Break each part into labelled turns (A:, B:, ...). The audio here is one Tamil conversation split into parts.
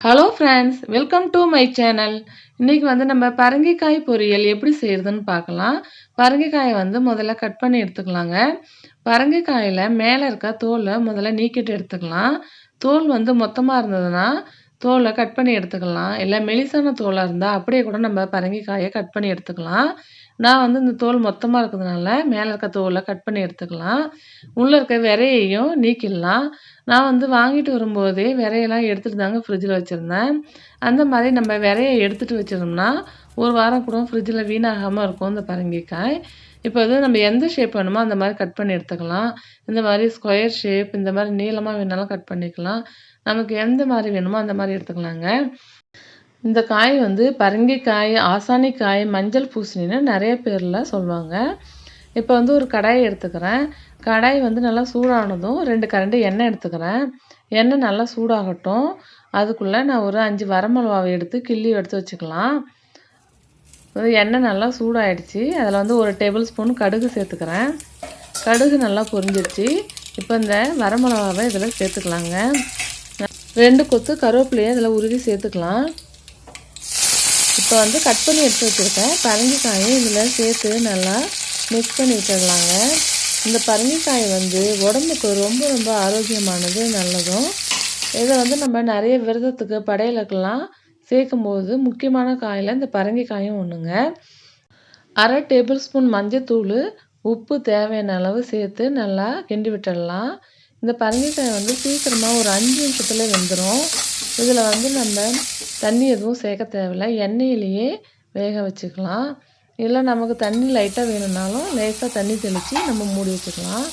A: Hello friends welcome to my channel இன்றைக்கி வந்து நம்ம பரங்கிக்காய் பொரியல் எப்படி செய்கிறதுன்னு பார்க்கலாம். பரங்கிக்காயை வந்து முதல்ல கட் பண்ணி எடுத்துக்கலாங்க. பரங்கிக்காயில் மேலே இருக்க தோலை முதல்ல நீக்கிட்டு எடுத்துக்கலாம். தோல் வந்து மொத்தமாக இருந்ததுன்னா தோலை கட் பண்ணி எடுத்துக்கலாம். இல்லை மெலிசான தோலாக இருந்தால் அப்படியே கூட நம்ம பரங்கிக்காயை கட் பண்ணி எடுத்துக்கலாம். நான் வந்து இந்த தோல் மொத்தமாக இருக்கிறதுனால மேலே இருக்க தோலை கட் பண்ணி எடுத்துக்கலாம். உள்ளே இருக்க விரையையும் நீக்கிடலாம். நான் வந்து வாங்கிட்டு வரும்போதே விரையெல்லாம் எடுத்துகிட்டு தாங்க ஃப்ரிட்ஜில் வச்சுருந்தேன். அந்த மாதிரி நம்ம விரையை எடுத்துகிட்டு வச்சிருந்தோம்னா ஒரு வாரம் கூட ஃப்ரிட்ஜில் வீணாகாமல் இருக்கும் இந்த பரங்கிக்காய். இப்போ வந்து நம்ம எந்த ஷேப் வேணுமோ அந்த மாதிரி கட் பண்ணி எடுத்துக்கலாம். இந்த மாதிரி ஸ்கொயர் ஷேப் இந்த மாதிரி நீளமாக வேணாலும் கட் பண்ணிக்கலாம். நமக்கு எந்த மாதிரி வேணுமோ அந்த மாதிரி எடுத்துக்கலாங்க. இந்த காய் வந்து பரங்கிக்காய் ஆசானிக்காய் மஞ்சள் பூசணின்னு நிறைய பேரில் சொல்லுவாங்க. இப்போ வந்து ஒரு கடாயை எடுத்துக்கிறேன். கடாய் வந்து நல்லா சூடானதும் ரெண்டு கரண்டு எண்ணெய் எடுத்துக்கிறேன். எண்ணெய் நல்லா சூடாகட்டும். அதுக்குள்ளே நான் ஒரு அஞ்சு வரமிளகாவை எடுத்து கிள்ளி எடுத்து வச்சுக்கலாம். எண்ணெய் நல்லா சூடாகிடுச்சு அதில் வந்து ஒரு டேபிள் ஸ்பூன் கடுகு சேர்த்துக்கிறேன். கடுகு நல்லா பொரிஞ்சிருச்சு. இப்போ இந்த வரமிளகாவை இதில் சேர்த்துக்கலாங்க. ரெண்டு கொத்து கருவேப்பிலையை இதில் உருவி சேர்த்துக்கலாம். இப்போ வந்து கட் பண்ணி எடுத்து வச்சுருக்கேன். பரங்கிக்காயும் இதில் சேர்த்து நல்லா மிக்ஸ் பண்ணி விட்டுடலாங்க இந்த பரங்கிக்காய் வந்து உடம்புக்கு ரொம்ப ரொம்ப ஆரோக்கியமானது நல்லதும். இதை வந்து நம்ம நிறைய விரதத்துக்கு படையலுக்கெல்லாம் சேர்க்கும்போது முக்கியமான காயில் இந்த பரங்கிக்காயும் ஒன்றுங்க அரை டேபிள் ஸ்பூன் மஞ்சத்தூள் உப்பு தேவையான அளவு சேர்த்து நல்லா கிண்டி விட்டுடலாம். இந்த பரங்கிக்காய் வந்து சீக்கிரமாக ஒரு அஞ்சு நிமிஷத்துல வெந்துடும் இதில் வந்து நம்ம தண்ணி எதுவும் சேர்க்க தேவையில்ல. எண்ணெயிலேயே வேக வச்சுக்கலாம். இல்லை நமக்கு தண்ணி லைட்டாக வேணும்னாலும் லேசாக தண்ணி தெளித்து நம்ம மூடி வச்சுக்கலாம்.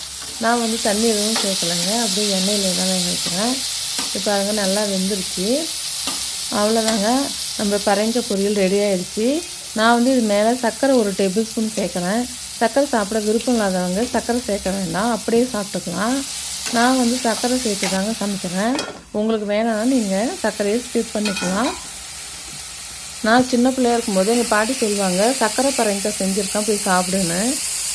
A: நான் வந்து தண்ணி எதுவும் சேர்க்கலைங்க. அப்படியே எண்ணெயில் தான் வேக வைக்கிறேன். இப்போ அங்கே நல்லா வெந்துருச்சு. அவ்வளோதாங்க நம்ம பரங்க பொரியல் ரெடி ஆகிடுச்சு நான் வந்து இது மேலே சர்க்கரை ஒரு டேபிள் ஸ்பூன் சேர்க்குறேன். சர்க்கரை சாப்பிட விருப்பம் இல்லாதவங்க சர்க்கரை சேர்க்க வேண்டாம். அப்படியே சாப்பிட்டுக்கலாம். நான் வந்து சர்க்கரை சேர்த்து தாங்க சமைக்கிறேன். உங்களுக்கு வேணாம்னா நீங்கள் சர்க்கரையை ஸ்கிப் பண்ணிக்கலாம். நான் சின்ன பிள்ளையா இருக்கும்போது எங்கள் பாட்டி சொல்லுவாங்க சர்க்கரை பரங்கிக்காய் செஞ்சுருக்கேன் போய் சாப்பிடுன்னு.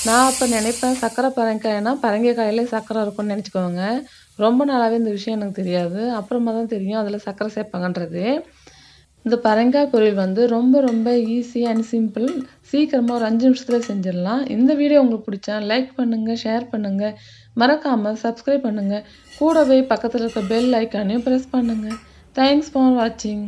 A: நான் அப்போ நினைப்பேன் சர்க்கரை பரங்கிக்காய்னா பரங்கிக்காயிலே சர்க்கரை இருக்கும்னு நினச்சிக்கோங்க. ரொம்ப நாளாகவே இந்த விஷயம் எனக்கு தெரியாது. அப்புறமா தான் தெரியும். அதில் சர்க்கரை சேர்ப்பாங்கன்றது. இந்த பரங்காய் பொரியல் வந்து ரொம்ப ரொம்ப ஈஸி அண்ட் சிம்பிள் சீக்கிரமாக ஒரு அஞ்சு நிமிஷத்தில் செஞ்சிடலாம். இந்த வீடியோ உங்களுக்கு பிடிச்சா லைக் பண்ணுங்கள் ஷேர் பண்ணுங்கள் மறக்காமல் சப்ஸ்கிரைப் பண்ணுங்கள் கூடவே பக்கத்தில் இருக்க பெல் ஐக்கானையும் ப்ரெஸ் பண்ணுங்கள் தேங்க்ஸ் ஃபார் வாட்சிங்